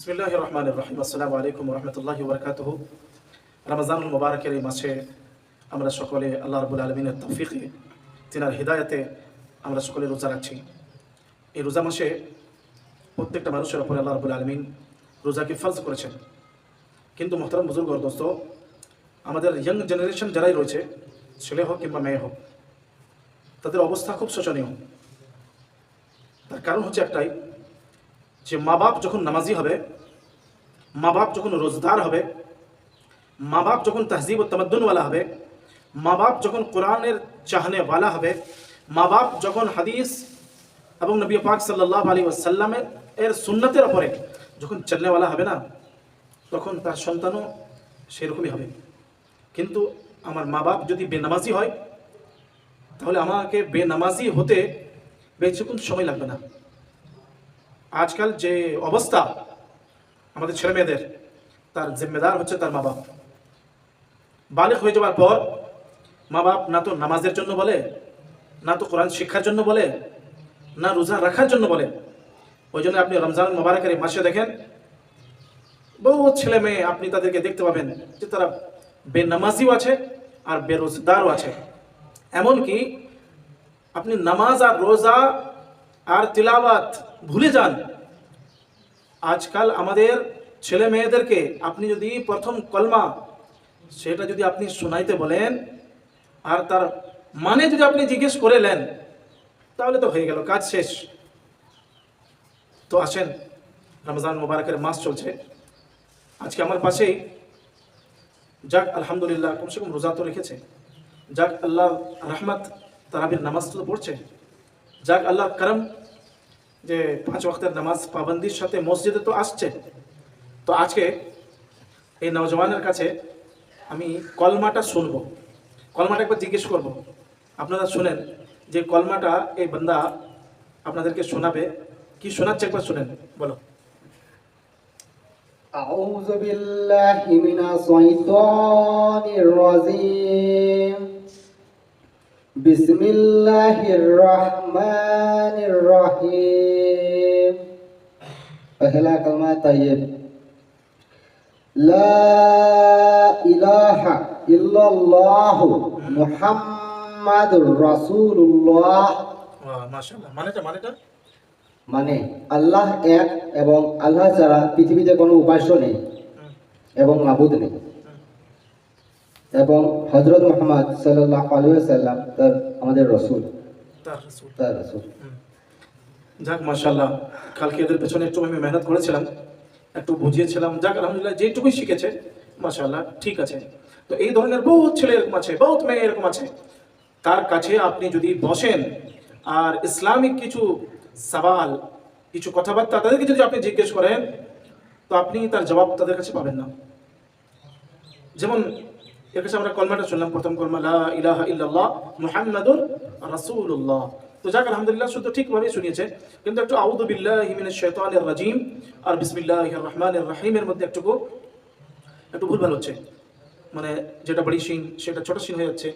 বিসমিল্লাহ রহমান রহিম আসসালামু আলাইকুম রহমতুল্লাহ বরকাতহ রমজানুল মুবারকের এই মাসে আমরা সকলে আল্লাহ রবুল আলমিনের তৌফিকে, তিনার হৃদায়তে আমরা সকলে রোজা রাখছি। এই রোজা মাসে প্রত্যেকটা মানুষের ওপরে আল্লাহ রবুল আলমিন রোজাকে ফরজ করেছেন। কিন্তু মোহতারাম বুজুর্গ দোস্ত, আমাদের ইয়াং জেনারেশন যারাই রয়েছে, ছেলে হোক কিংবা মেয়ে হোক, তাদের অবস্থা খুব শোচনীয়। তার কারণ হচ্ছে একটাই যে মা বাপ যখন নামাজি হবে, মা বাপ যখন রোজদার হবে, মা বাপ যখন তহজিব ও তমদ্দুনওয়ালা হবে, মা বাপ যখন কোরআনের চাহনেওয়ালা হবে, মা বাপ যখন হাদিস এবং নবী পাক সাল্লাহ আলী ওসাল্লামের এর সুন্নতের ওপরে যখন চলনেওয়ালা হবে না, তখন তার সন্তানও সেরকমই হবে। কিন্তু আমার মা বাপ যদি বেনামাজি হয়, তাহলে আমাকে বেনামাজি হতে বেশিক্ষণ সময় লাগবে না। আজকাল যে অবস্থা আমাদের ছেলে মেয়েদের, তার জিম্মেদার হচ্ছে তার মা বাপ বালিক হয়ে যাওয়ার পর মা বাপ না তো নামাজের জন্য বলে, না তো কোরআন শিক্ষার জন্য বলে, না রোজা রাখার জন্য বলে। ওই জন্য আপনি রমজান মোবারকের মাসে দেখেন বহু ছেলে মেয়ে আপনি তাদেরকে দেখতে পাবেন যে তারা বেনামাজিও আছে আর বেরোজগারও আছে। এমনকি আপনি নামাজ আর রোজা আর তিলাওয়াত ভুলে যান। আজকাল আমাদের ছেলে মেয়েদেরকে আপনি যদি প্রথম কলমা সেটা যদি আপনি শোনাইতে বলেন, আর তার মানে যদি আপনি জিজ্ঞেস করে নেন, তাহলে তো হয়ে গেল, কাজ শেষ। তো আসেন, রমজান মোবারকের মাস চলছে। আজকে আমার পাশেই, যাক আলহামদুলিল্লাহ কমসে কম রোজা তো রেখেছে। যাক আল্লাহ রহমত, তারাবির নামাজ তো পড়ছে। যাক আল্লাহ করম যে পাঁচ ওয়াক্তের নামাজ পাবন্দির সাথে মসজিদে তো আসছে তো আজকে এই নওজওয়ানের কাছে আমি কলমাটা শুনবো কলমাটা একবার জিজ্ঞেস করব আপনারা শুনেন যে কলমাটা এই বান্দা আপনাদেরকে শোনাবে কি শোনাচ্ছে একবার শুনেন বলো أعوذ بالله من الشيطان الرجيم বিসমিল্লাহির রহমানির রহিম। পহলা কলমা তাইয়্যিব। লা ইলাহা ইল্লাল্লাহ মুহাম্মাদুর রাসূলুল্লাহ। মানে আল্লাহ এক এবং আল্লাহ ছাড়া পৃথিবীতে কোনো উপাস্য নেই এবং মাবুদ নেই। এবং হজরত মোহাম্মদ সাল্লাহ আলুসাল্লাম তার আমাদের রসুল। তার রাসূল। যাক মাশাল্লাহ কালকে এদের পেছনে একটু আমি মেহনত করেছিলাম একটু বুঝিয়েছিলাম। যাক আলহামদুলিল্লাহ যেটুকুই শিখেছে মাশাল্লাহ ঠিক আছে। তো এই ধরনের বহুত ছেলে এরকম আছে বহুত মেয়ে এরকম আছে। তার কাছে আপনি যদি বসেন আর ইসলামিক কিছু সওয়াল কিছু কথাবার্তা তাদেরকে যদি আপনি জিজ্ঞেস করেন তো আপনি তার জবাব তাদের কাছে পাবেন না। যেমন এর কাছে আমরা কলমাটা শুনলাম। প্রথম কলমা, লা ইলাহা ইল্লাল্লাহ মুহাম্মাদুর রাসূলুল্লাহ। তো যাক, আলহামদুলিল্লাহ শুধু ঠিকভাবে শুনিয়েছে। কিন্তু একটু আউযু বিল্লাহি মিনাশ শাইতানির রাজিম আর বিসমিল্লাহির রহমানির রহিমের মধ্যে একটু একটু ভুলভাল হচ্ছে। মানে যেটা বড়ি শিন, সেটা ছোট শিন হয়ে যাচ্ছে।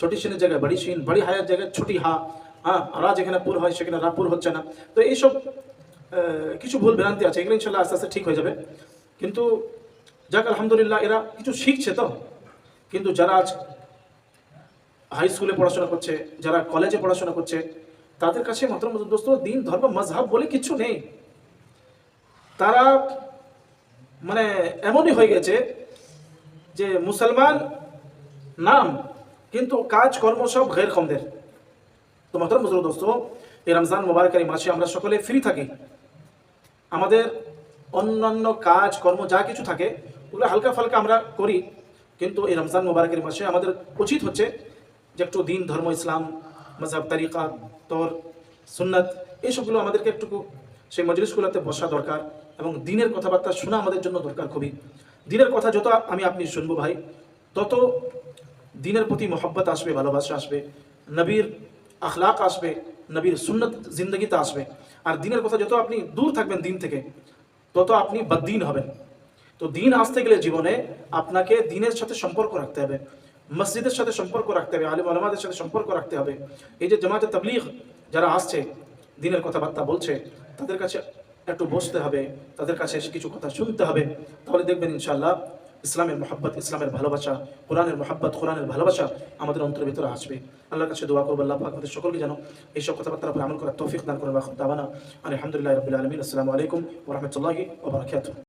ছোটি শিনের জায়গায় বড়ি শিন, বড়ি হায়ার জায়গায় ছোটি হা। হ্যাঁ রা যেখানে পুর হয়, সেখানে রাপুর হচ্ছে না। তো এইসব কিছু ভুল ভ্রান্তি আছে, এগুলো ইনশাল্লাহ আস্তে আস্তে ঠিক হয়ে যাবে। কিন্তু যাক, আলহামদুলিল্লাহ, এরা কিছু শিখছে তো। কিন্তু যারা আজ হাই স্কুলে পড়াশোনা করছে, যারা কলেজে পড়াশোনা করছে, তাদের কাছে মাত্র দোস্ত, দিন, ধর্ম মজহাব বলে কিছু নেই। তারা মানে এমনই হয়ে গেছে যে মুসলমান নাম, কিন্তু কাজ, কর্ম সব ঘের কমদের তো মাত্র মুসল দোস্ত, এই রমজান মোবারকের মাসে আমরা সকলে ফ্রি থাকি। আমাদের অন্যান্য কাজ, কর্ম, যা কিছু থাকে, ওগুলো হালকা ফালকা আমরা করি। কিন্তু এই রমজান মোবারকের মাসে আমাদের উচিত হচ্ছে যে একটু দিন, ধর্ম, ইসলাম মজাব তারিকা তোর সুন্নত এইসবগুলো আমাদেরকে একটু সেই মজলিসগুলোতে বসা দরকার এবং দিনের কথাবার্তা শোনা আমাদের জন্য দরকার খুবই। দিনের কথা যত আমি আপনি শুনব ভাই, তত দিনের প্রতি মোহব্বত আসবে, ভালোবাসা আসবে, নবীর আখলাক আসবে, নবীর সুন্নত জিন্দগিতে আসবে। আর দিনের কথা যত আপনি দূর থাকবেন দিন থেকে, তত আপনি বদ্দিন হবেন। তো দিন আসতে গেলে জীবনে আপনাকে দিনের সাথে সম্পর্ক রাখতে হবে, মসজিদের সাথে সম্পর্ক রাখতে হবে, আলিম আলমাদের সাথে সম্পর্ক রাখতে হবে। এই যে জামাতে তবলিগ যারা আসছে, দিনের কথাবার্তা বলছে, তাদের কাছে একটু বসতে হবে, তাদের কাছে এসে কিছু কথা শুনতে হবে। তাহলে দেখবেন ইনশাল্লাহ ইসলামের মহাব্বত, ইসলামের ভালোবাসা, কোরআনের মহাব্বত, কোরআনের ভালোবাসা আমাদের অন্তরের ভিতরে আসবে। আল্লাহর কাছে দোয়া করব, আল্লাহ আমাদের সকলকে যেন এইসব কথাবার্তার উপর আমল করার তৌফিক দান করেন রাখুন দাবানা আলহামদুলিল্লাহ রবিল আলমিন। আসসালামু আলাইকুম ওরহমতুল্লাহি ওবরাকাতুহ